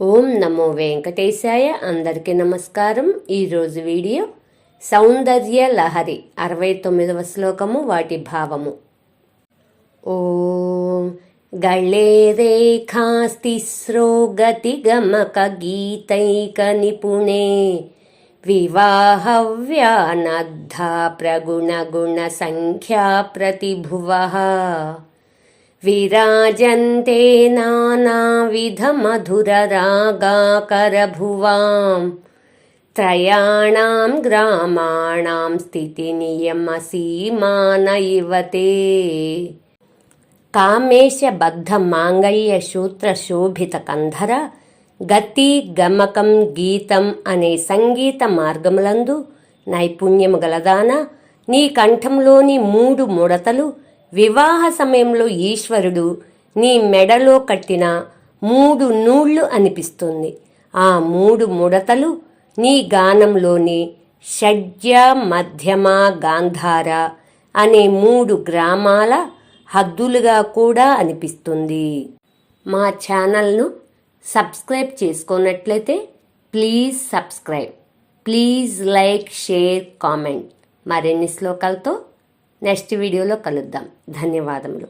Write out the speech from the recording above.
ఓం నమో వెంకటేశాయ. అందరికీ నమస్కారం. ఈరోజు వీడియో సౌందర్య లహరి అరవై తొమ్మిదవ శ్లోకము వాటి భావము. ఓం గళే రేఖాస్తిస్రో గతిగమక గీతైక నిపుణే వివాహవ్యానద్ధా ప్రగుణగుణ సంఖ్యా ప్రతిభువ विराजन्ते नानाविधमधुररागाकरभुवां కామేశ బద్ధ మాంగళ్య సూత్ర శోభిత కంధర గతి గమకం గీతం అనే సంగీత మార్గములందు నైపుణ్యము గలదాన నీ కంఠంలోని మూడు ముడతలు వివాహ సమయంలో ఈశ్వరుడు నీ మెడలో కట్టిన మూడు నూళ్ళు అనిపిస్తుంది. ఆ మూడు ముడతలు నీ గానంలోని షడ్య మధ్యమ గాంధార అనే మూడు గ్రామాల హద్దులుగా కూడా అనిపిస్తుంది. మా ఛానల్ను సబ్స్క్రైబ్ చేసుకున్నట్లయితే please subscribe please like share comment. మరిన్ని శ్లోకాలతో నెక్స్ట్ వీడియోలో కలుద్దాం. ధన్యవాదములు.